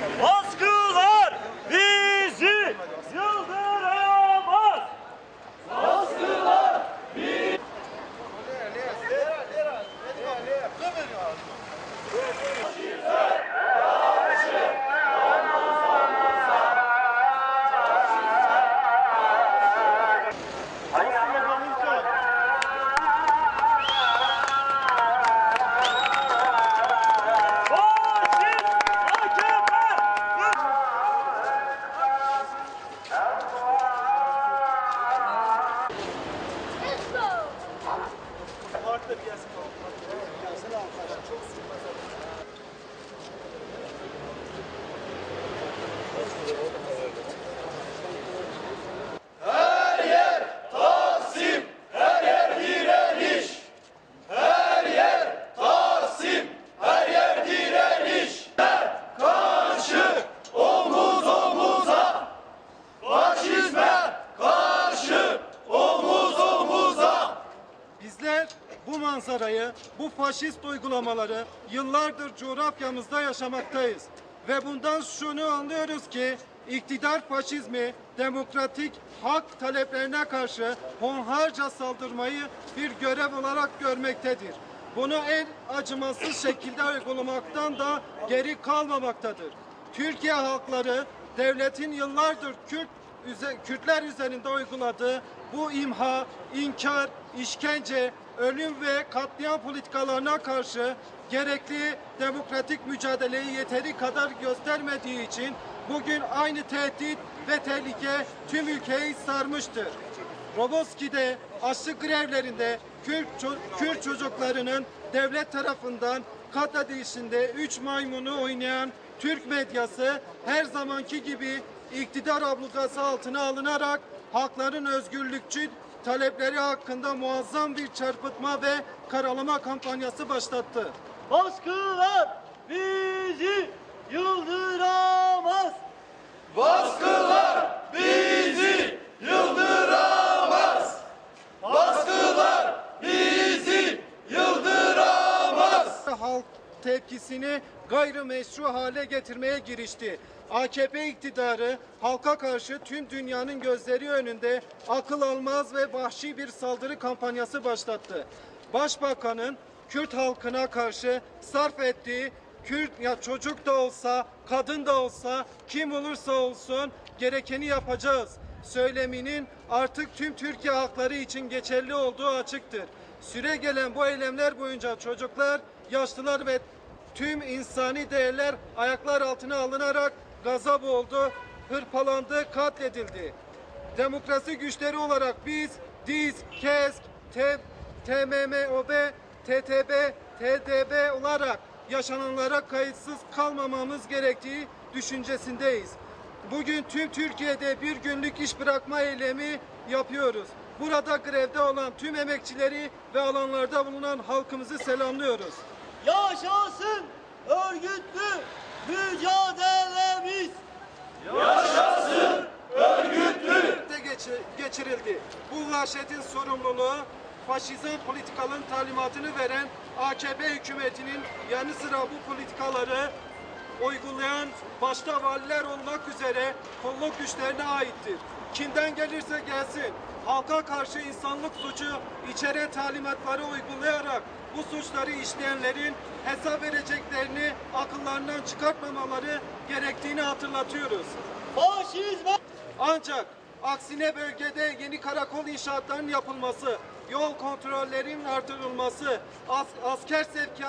Whoa! bir piyasa kalkmak. Piyasa da arkadaşlar çok sıkmaz. Bu faşist uygulamaları yıllardır coğrafyamızda yaşamaktayız. Ve bundan şunu anlıyoruz ki iktidar faşizmi demokratik hak taleplerine karşı honharca saldırmayı bir görev olarak görmektedir. Bunu en acımasız şekilde uygulamaktan da geri kalmamaktadır. Türkiye halkları devletin yıllardır Kürt Kürtler üzerinde uyguladığı bu imha, inkar, işkence, ölüm ve katliam politikalarına karşı gerekli demokratik mücadeleyi yeteri kadar göstermediği için bugün aynı tehdit ve tehlike tüm ülkeyi sarmıştır. Roboski'de açlık grevlerinde Kürt, ço- Kürt çocuklarının devlet tarafından katledilişinde üç maymunu oynayan Türk medyası her zamanki gibi iktidar ablukası altına alınarak halkların özgürlükçü talepleri hakkında muazzam bir çarpıtma ve karalama kampanyası başlattı. Baskılar bizi yıldıramaz. Baskılar bizi yıldıramaz. Baskılar bizi yıldıramaz. halk tepkisini gayrimeşru hale getirmeye girişti. AKP iktidarı halka karşı tüm dünyanın gözleri önünde akıl almaz ve vahşi bir saldırı kampanyası başlattı. Başbakanın Kürt halkına karşı sarf ettiği Kürt ya çocuk da olsa, kadın da olsa, kim olursa olsun gerekeni yapacağız. Söyleminin artık tüm Türkiye halkları için geçerli olduğu açıktır. Süre gelen bu eylemler boyunca çocuklar, yaşlılar ve tüm insani değerler ayaklar altına alınarak gazap oldu, hırpalandı, katledildi. Demokrasi güçleri olarak biz DİS, KESK, T, TMMOB, TTB, TDB olarak yaşananlara kayıtsız kalmamamız gerektiği düşüncesindeyiz. Bugün tüm Türkiye'de bir günlük iş bırakma eylemi yapıyoruz. Burada grevde olan tüm emekçileri ve alanlarda bulunan halkımızı selamlıyoruz. Yaşasın örgütlü mücadelemiz. de geçi- geçirildi. Bu vahşetin sorumluluğu faşizm politikaların talimatını veren AKP hükümetinin yanı sıra bu politikaları uygulayan başta valiler olmak üzere kolluk güçlerine aittir. Kimden gelirse gelsin halka karşı insanlık suçu içeren talimatları uygulayarak bu suçları işleyenlerin hesap vereceklerini akıllarından çıkartmamaları gerektiğini hatırlatıyoruz. Faşizme Ancak aksine bölgede yeni karakol inşaatlarının yapılması, yol kontrollerinin artırılması, as- asker sevkiyatı